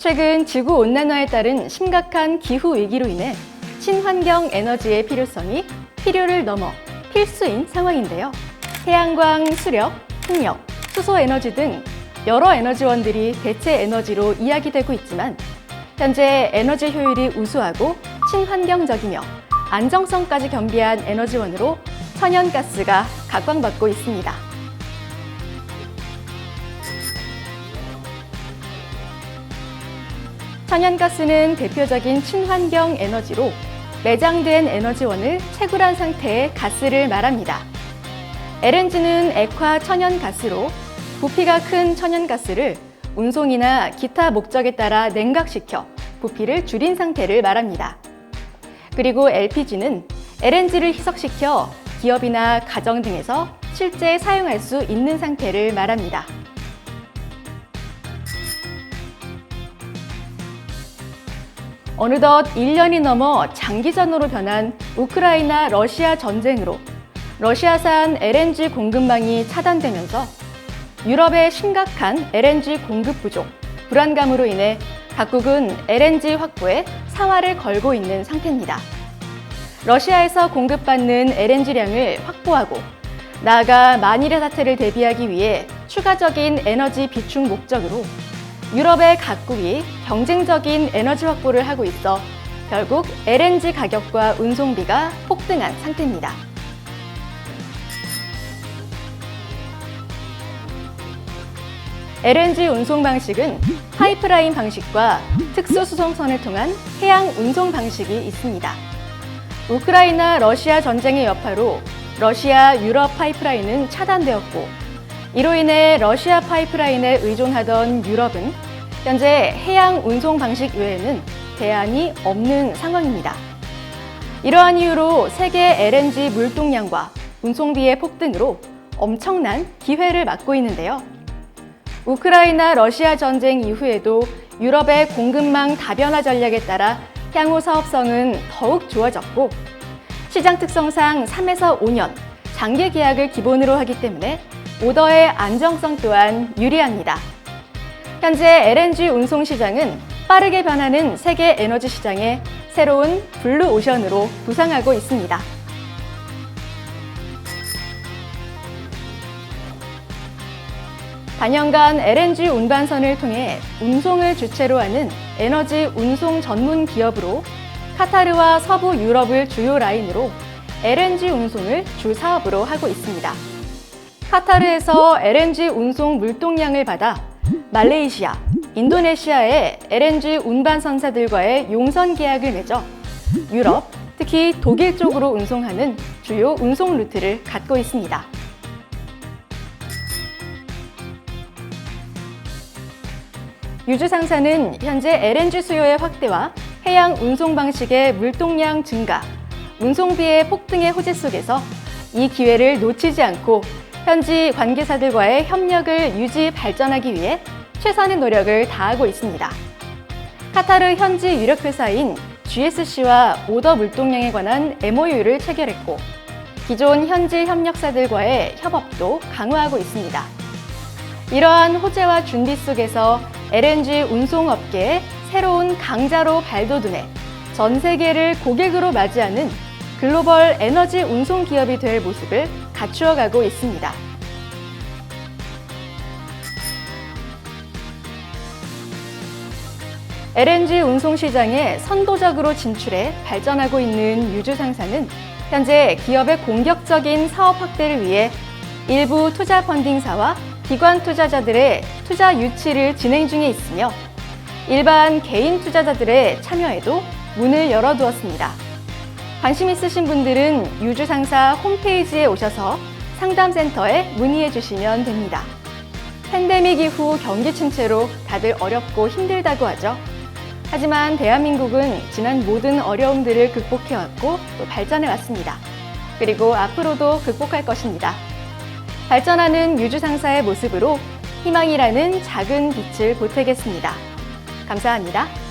최근 지구 온난화에 따른 심각한 기후 위기로 인해 친환경 에너지의 필요성이 필요를 넘어 필수인 상황인데요. 태양광, 수력, 풍력, 수소 에너지 등 여러 에너지원들이 대체 에너지로 이야기되고 있지만 현재 에너지 효율이 우수하고 친환경적이며 안정성까지 겸비한 에너지원으로 천연가스가 각광받고 있습니다. 천연가스는 대표적인 친환경 에너지로 매장된 에너지원을 채굴한 상태의 가스를 말합니다. LNG는 액화 천연가스로 부피가 큰 천연가스를 운송이나 기타 목적에 따라 냉각시켜 부피를 줄인 상태를 말합니다. 그리고 LPG는 LNG를 희석시켜 기업이나 가정 등에서 실제 사용할 수 있는 상태를 말합니다. 어느덧 1년이 넘어 장기전으로 변한 우크라이나 러시아 전쟁으로 러시아산 LNG 공급망이 차단되면서 유럽의 심각한 LNG 공급 부족, 불안감으로 인해 각국은 LNG 확보에 사활을 걸고 있는 상태입니다. 러시아에서 공급받는 LNG량을 확보하고 나아가 만일의 사태를 대비하기 위해 추가적인 에너지 비축 목적으로 유럽의 각국이 경쟁적인 에너지 확보를 하고 있어 결국 LNG 가격과 운송비가 폭등한 상태입니다. LNG 운송 방식은 파이프라인 방식과 특수 수송선을 통한 해양 운송 방식이 있습니다. 우크라이나 러시아 전쟁의 여파로 러시아 유럽 파이프라인은 차단되었고 이로 인해 러시아 파이프라인에 의존하던 유럽은 현재 해양 운송 방식 외에는 대안이 없는 상황입니다. 이러한 이유로 세계 LNG 물동량과 운송비의 폭등으로 엄청난 기회를 맞고 있는데요. 우크라이나 러시아 전쟁 이후에도 유럽의 공급망 다변화 전략에 따라 향후 사업성은 더욱 좋아졌고 시장 특성상 3에서 5년 장기 계약을 기본으로 하기 때문에 오더의 안정성 또한 유리합니다. 현재 LNG 운송 시장은 빠르게 변하는 세계 에너지 시장에 새로운 블루 오션으로 부상하고 있습니다. 단연간 LNG 운반선을 통해 운송을 주체로 하는 에너지 운송 전문 기업으로 카타르와 서부 유럽을 주요 라인으로 LNG 운송을 주 사업으로 하고 있습니다. 카타르에서 LNG 운송 물동량을 받아 말레이시아, 인도네시아의 LNG 운반선사들과의 용선 계약을 맺어 유럽, 특히 독일 쪽으로 운송하는 주요 운송 루트를 갖고 있습니다. 유주 상사는 현재 LNG 수요의 확대와 해양 운송 방식의 물동량 증가, 운송비의 폭등의 호재 속에서 이 기회를 놓치지 않고 현지 관계사들과의 협력을 유지 발전하기 위해 최선의 노력을 다하고 있습니다. 카타르 현지 유력 회사인 GSC와 오더 물동량에 관한 MOU를 체결했고 기존 현지 협력사들과의 협업도 강화하고 있습니다. 이러한 호재와 준비 속에서 LNG 운송업계의 새로운 강자로 발돋움해 전 세계를 고객으로 맞이하는 글로벌 에너지 운송 기업이 될 모습을 갖추어가고 있습니다. LNG 운송 시장에 선도적으로 진출해 발전하고 있는 유주 상사는 현재 기업의 공격적인 사업 확대를 위해 일부 투자 펀딩사와 기관 투자자들의 투자 유치를 진행 중에 있으며 일반 개인 투자자들의 참여에도 문을 열어두었습니다. 관심 있으신 분들은 유주 상사 홈페이지에 오셔서 상담센터에 문의해 주시면 됩니다. 팬데믹 이후 경기 침체로 다들 어렵고 힘들다고 하죠. 하지만 대한민국은 지난 모든 어려움들을 극복해왔고 또 발전해 왔습니다. 그리고 앞으로도 극복할 것입니다. 발전하는 유주 상사의 모습으로 희망이라는 작은 빛을 보태겠습니다. 감사합니다.